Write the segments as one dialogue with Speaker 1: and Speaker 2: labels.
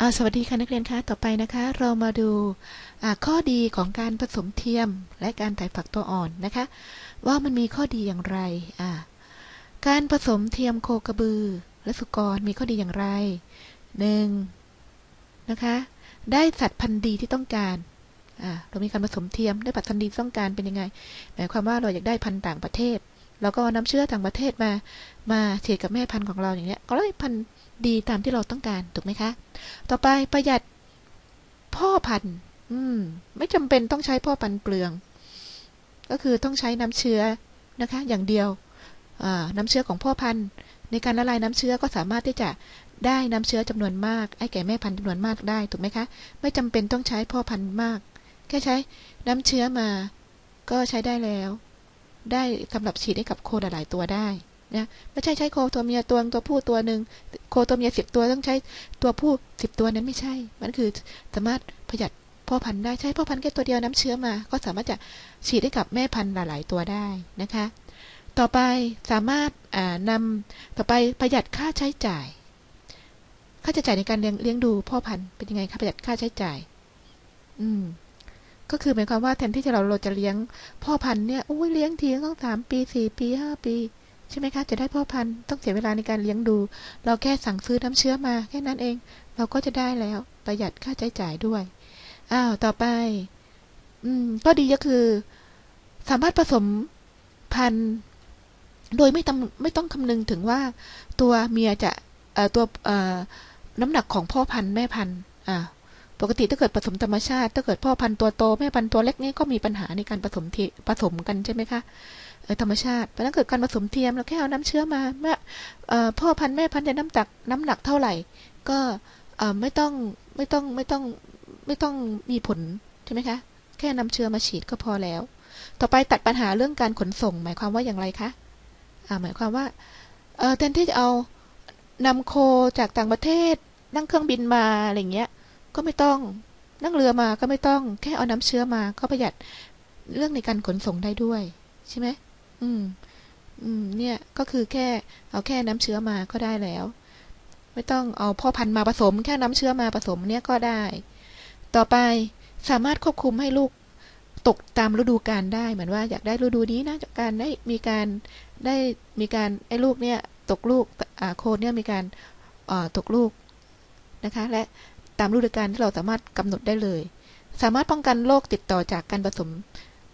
Speaker 1: อาสวัสดีค่ะนักเรียนคะต่อไปนะคะ เรามาดูข้อดีของการผสมเทียมและการถ่ายฝักตัวอ่อนนะคะ ว่ามันมีข้อดีอย่างไรการผสมเทียมโคกระบือ และสุกรมีข้อดีอย่างไรหนึ่งนะคะได้สัตว์พันธุ์ดีที่ต้องการเรามีการผสมเทียมได้ปัตพันธุ์ดีที่ต้องการเป็นยังไงหมายความว่าเราอยากได้พันธุ์ต่างประเทศ เราก็นำเชื้อต่างประเทศมา มาเทียกับแม่พันธุ์ของเราอย่างเงี้ย ก็ได้พันธุ์ดีตามที่เราต้องการถูกไหมคะ ต่อไปประหยัดพ่อพันธุ์ อืม ไม่จำเป็นต้องใช้พ่อพันธุ์เปลือง ก็คือต้องใช้น้ำเชื้อนะคะ อย่างเดียวน้ำเชื้อของพ่อพันธุ์ ในการละลายน้ำเชื้อก็สามารถที่จะได้น้ำเชื้อจำนวนมากไอ้แก่แม่พันธุ์จำนวนมากได้ถูกไหมคะ ไม่จำเป็นต้องใช้พ่อพันธุ์มาก แค่ใช้น้ำเชื้อมา ก็ใช้ได้แล้ว ได้สำหรับฉีดให้กับโคหลายตัวได้นะไม่ใช่ใช้โคตัวเมียตัวตัวผู้ตัวหนึ่งโคตัวเมียสิบตัวต้องใช้ตัวผู้สิบตัวนั้นไม่ใช่ มันคือสามารถประหยัดพ่อพันธุ์ได้ใช้พ่อพันธุ์แค่ตัวเดียวน้ำเชื้อมา ก็สามารถจะฉีดให้กับแม่พันธุ์หลาย ๆ ตัวได้นะคะ ต่อไปสามารถนำต่อไปประหยัดค่าใช้จ่าย ค่าใช้จ่ายในการเลี้ยงเลี้ยงดูพ่อพันธุ์เป็นยังไงคะประหยัดค่าใช้จ่าย อืม ก็คือหมายความว่าแทนที่จะเราเราจะเลี้ยงพ่อพันธุ์เนี่ยอุ้ยเลี้ยงทีต้องสามปีสี่ปีห้าปีใช่ไหมคะจะได้พ่อพันธุ์ต้องเสียเวลาในการเลี้ยงดู เราแค่สั่งซื้อน้ำเชื้อมา แค่นั้นเอง เราก็จะได้แล้วประหยัดค่าใช้จ่ายด้วยอ้าวต่อไป อืม ก็ดีก็คือ สามารถผสมพันธุ์โดยไม่ต้องไม่ต้องคำนึงถึงว่าตัวเมียจะเอ่อตัวเอ่อน้ำหนักของพ่อพันธุ์แม่พันธุ์อ่า ปกติถ้าเกิดผสมธรรมชาติถ้าเกิดพ่อพันธุ์ตัวโตแม่พันธุ์ตัวเล็กนี่ก็มีปัญหาในการผสมทีผสมกันใช่ไหมคะธรรมชาติเพราะนั้นเกิดการผสมเทียมเราแค่เอาน้ำเชื้อมาเมื่อพ่อพันธุ์แม่พันธุ์จะน้ำตักน้ำหนักเท่าไหร่ ก็ไม่ต้องไม่ต้องไม่ต้องไม่ต้องมีผลใช่ไหมคะแค่นำเชื้อมาฉีดก็พอแล้ว ต่อไปตัดปัญหาเรื่องการขนส่ง หมายความว่าอย่างไรคะหมายความว่าแทนที่จะเอานำโคจากต่างประเทศนั่งเครื่องบินมาอะไรเงี้ย ก็ไม่ต้อง นั่งเรือมาก็ไม่ต้อง แค่เอาน้ำเชื้อมาก็ประหยัดเรื่องในการขนส่งได้ด้วย ใช่ไหมอืม อืม เนี่ยก็คือแค่เอาแค่น้ำเชื้อมาก็ได้แล้ว ไม่ต้องเอาพ่อพันธุ์มาผสม แค่น้ำเชื้อมาผสมเนี่ยก็ได้ ต่อไปสามารถควบคุมให้ลูกตกตามฤดูกาลได้เหมือนว่าอยากได้ฤดูนี้นะจากการได้มีการได้มีการไอ้ลูกเนี่ยตกลูกอ่าโคนเนี่ยมีการอ่าตกลูกนะคะ และ ตามฤดูกาลที่เราสามารถกำหนดได้เลย สามารถป้องกันโรคติดต่อจากการผสม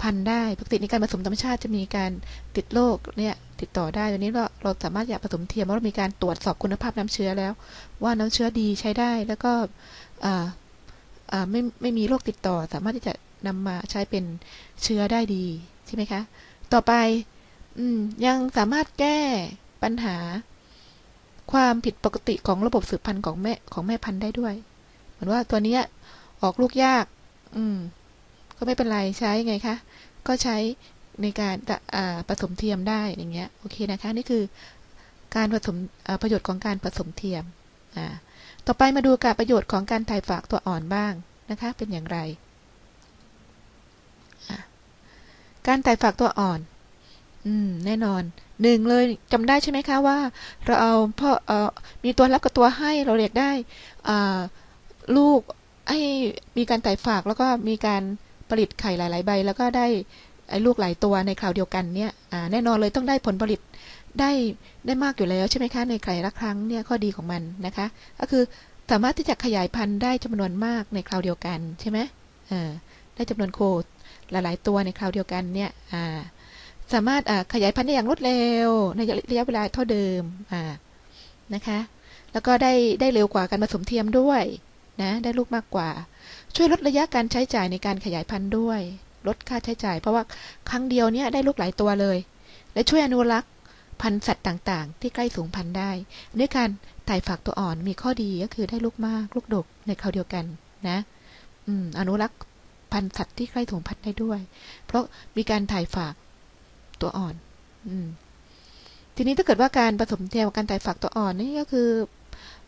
Speaker 1: พันธุ์ได้ปกติในการผสมธรรมชาติจะมีการติดโรคเนี่ยติดต่อได้ตัวนี้เราเราสามารถอยากผสมเทียมเพราะเรามีการตรวจสอบคุณภาพน้ำเชื้อแล้ว ว่าน้ำเชื้อดีใช้ได้แล้วก็ไม่ไม่มีโรคติดต่อ สามารถที่จะนำมาใช้เป็นเชื้อได้ดีใช่ไหมคะ ต่อไปอืยังสามารถแก้ปัญหา ความผิดปกติของระบบสืบพันธุ์ของแม่ของแม่พันธุ์ได้ด้วย เหมือนว่าตัวนี้ออกลูกยาก อืม ก็ไม่เป็นไรใช้ไงคะ ก็ใช้ในการผสมเทียมได้อย่างเงี้ยโอเคนะคะ นี่คือการผสมประโยชน์ของการผสมเทียมต่อไปมาดูการประโยชน์ของการถ่ายฝากตัวอ่อนบ้างนะคะ เป็นอย่างไร การถ่ายฝากตัวอ่อน อืม แน่นอนหนึ่งเลยจำได้ใช่ไหมคะว่า เราเอาพ่อเออมีตัวรับกับตัวให้เราเรียกได้ ลูกให้มีการถ่ฝากแล้วก็มีการผลิตไข่หลาย ๆ ใบ แล้วก็ได้ไอ้ลูกหลายตัวในคราวเดียวกันเนี่ยแน่นอนเลยต้องได้ผลผลิตได้ได้มากอยู่แล้วใช่ไหมคะในไข่ละครั้งเนี่ยข้อดีของมันนะคะ ก็คือสามารถที่จะขยายพันธุ์ได้จำนวนมากในคราวเดียวกันใช่ไหมได้จำนวนโคหลาย ๆ ตัวในคราวเดียวกันเนี่ยสามารถขยายพันธุ์ได้อย่างรวดเร็ว ในระยะเวลาเท่าเดิมนะคะ แล้วก็ได้ได้เร็วกว่าการผสมเทียมด้วย นะได้ลูกมากกว่า ช่วยลดระยะการใช้จ่ายในการขยายพันธุ์ด้วย ลดค่าใช้จ่าย เพราะว่าครั้งเดียวเนี้ยได้ลูกหลายตัวเลย และช่วยอนุรักษ์พันธุ์สัตว์ต่างๆ ที่ใกล้สูงพันธุ์ได้ด้วยการถ่ายฝากตัวอ่อนมีข้อดีก็คือได้ลูกมากลูกดกในคราวเดียวกันนะอืมอนุรักษ์พันธุ์สัตว์ที่ใกล้สูงพันธุ์ได้ด้วย เพราะมีการถ่ายฝากตัวอ่อน อืมทีนี้ถ้าเกิดว่าการผสมเทียมการถ่ายฝากตัวอ่อนนี่ก็คือ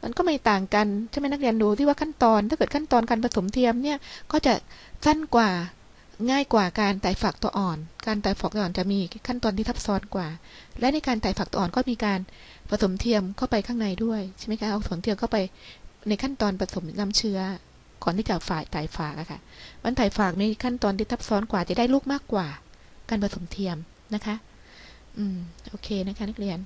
Speaker 1: มันก็ไม่ต่างกันใช่ไหมนักเรียนดูที่ว่าขั้นตอนถ้าเกิดขั้นตอนการผสมเทียมเนี่ยก็จะสั้นกว่าง่ายกว่าการไต่ฝักตัวอ่อน การไต่ฝักตัวอ่อนจะมีขั้นตอนที่ซับซ้อนกว่า และในการไต่ฝักตัวอ่อนก็มีการผสมเทียมเข้าไปข้างในด้วยใช่ไหมคะเอาผสมเทียมเข้าไปในขั้นตอนผสมน้ำเชื้อก่อนที่จะฝ่ายถ่ฝากอะค่ะ มันถ่ฝากในขั้นตอนที่ซับซ้อนกว่าจะได้ลูกมากกว่า การผสมเทียมนะคะ อืม โอเคนะคะนักเรียน